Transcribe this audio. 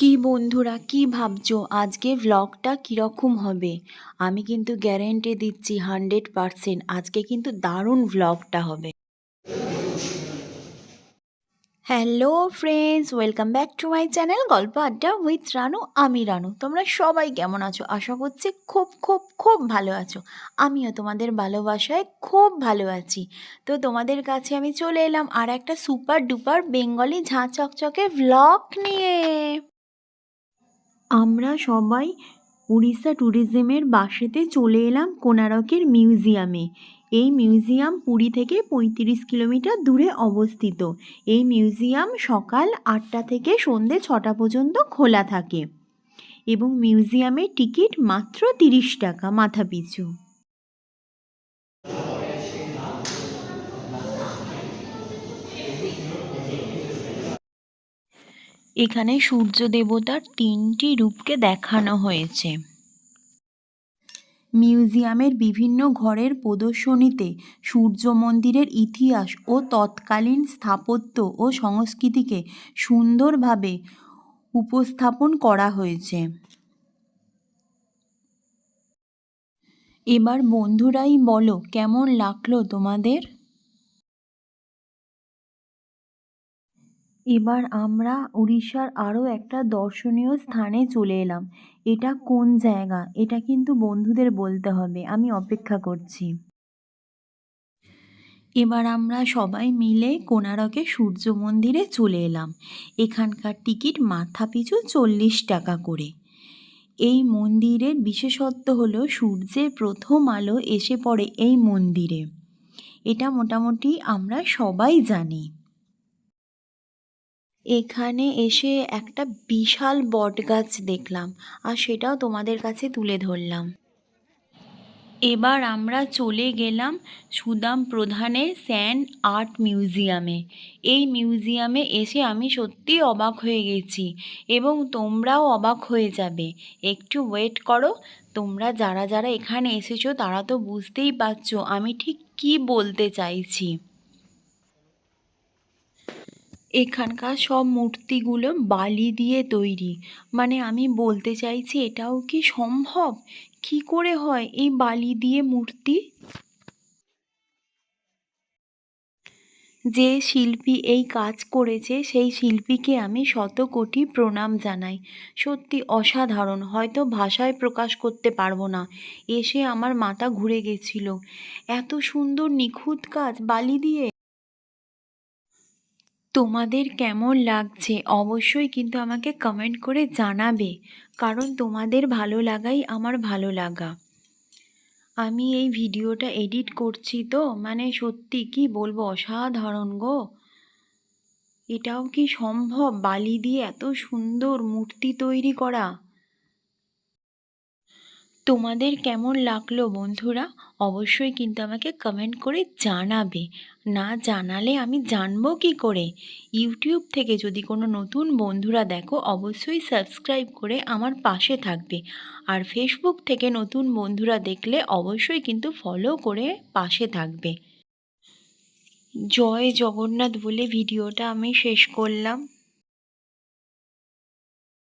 কি বন্ধুরা, কি ভাবছ? আজকে ভ্লগটা কীরকম হবে? আমি কিন্তু গ্যারেন্টি দিচ্ছি হান্ড্রেড পারসেন্ট আজকে কিন্তু দারুণ ভ্লগটা হবে। Hello friends welcome back to my channel গল্প আড্ডা উইথ রানু, আমি রানু। তোমরা সবাই কেমন আছো? আশা করছি খুব খুব খুব ভালো আছো। আমিও তোমাদের ভালোবাসায় খুব ভালো আছি। তো তোমাদের কাছে আমি চলে এলাম আর একটা সুপার ডুপার বেঙ্গলি ঝাঁ চকচকে ভ্লগ নিয়ে। আমরা সবাই উড়িষ্যা ট্যুরিজমের বাসেতে চলে এলাম কোনারকের মিউজিয়ামে। এই মিউজিয়াম পুরী থেকে পঁয়ত্রিশ কিলোমিটার দূরে অবস্থিত। এই মিউজিয়াম সকাল আটটা থেকে সন্ধে ছটা পর্যন্ত খোলা থাকে এবং মিউজিয়ামের টিকিট মাত্র তিরিশ টাকা মাথা পিছু এখানে সূর্য দেবতার তিনটি রূপকে দেখানো হয়েছে। মিউজিয়ামের বিভিন্ন ঘরের প্রদর্শনীতে সূর্য মন্দিরের ইতিহাস ও তৎকালীন স্থাপত্য ও সংস্কৃতিকে সুন্দরভাবে উপস্থাপন করা হয়েছে। এবার বন্ধুরাই বলো, কেমন লাগল তোমাদের? এবার আমরা উড়িষ্যার আরও একটা দর্শনীয় স্থানে চলে এলাম। এটা কোন জায়গা? এটা কিন্তু বন্ধুদের বলতে হবে। আমি অপেক্ষা করছি। এবার আমরা সবাই মিলে কোনারকে সূর্য মন্দিরে চলে এলাম। এখানকার টিকিট মাথা পিছু চল্লিশ টাকা করে। এই মন্দিরের বিশেষত্ব হলো সূর্যের প্রথম আলো এসে পড়ে এই মন্দিরে। এটা মোটামুটি আমরা সবাই জানি। এখানে এসে একটা বিশাল বট গাছ দেখলাম আর সেটাও তোমাদের কাছে তুলে ধরলাম। এবার আমরা চলে গেলাম সুদাম প্রধানের স্যান্ড আর্ট মিউজিয়ামে। এই মিউজিয়ামে এসে আমি সত্যি অবাক হয়ে গেছি এবং তোমরাও অবাক হয়ে যাবে। একটু ওয়েট করো, তোমরা যারা যারা এখানে এসেছ তারা তো বুঝতেই পারছ আমি ঠিক কী বলতে চাইছি। এখানকার সব মূর্তিগুলো বালি দিয়ে তৈরি। মানে আমি বলতে চাইছি, এটাও কি সম্ভব? কি করে হয় এই বালি দিয়ে মূর্তি? যে শিল্পী এই কাজ করেছে, সেই শিল্পীকে আমি শত কোটি প্রণাম জানাই। সত্যি অসাধারণ, হয়তো ভাষায় প্রকাশ করতে পারব না। এসে আমার মাথা ঘুরে গেছিল। এত সুন্দর নিখুঁত কাজ বালি দিয়ে তোমাদের কেমন লাগছে অবশ্যই কিন্তু আমাকে কমেন্ট করে জানাবে, কারণ তোমাদের ভালো লাগাই আমার ভালো লাগা। আমি এই ভিডিওটা এডিট করছি তো মানে সত্যি কি বলব অসাধারণ গো। এটাও কি সম্ভব? বালি দিয়ে এত সুন্দর মূর্তি তৈরি করা। তোমাদের কেমন লাগল বন্ধুরা? অবশ্যই কিন্তু আমাকে কমেন্ট করে জানাবে। না জানালে আমি জানব কি করে? ইউটিউব থেকে যদি কোনো নতুন বন্ধুরা দেখো, অবশ্যই সাবস্ক্রাইব করে আমার পাশে থাকবে। আর ফেসবুক থেকে নতুন বন্ধুরা দেখলে অবশ্যই কিন্তু ফলো করে পাশে থাকবে। জয় জগন্নাথ বলে ভিডিওটা আমি শেষ করলাম।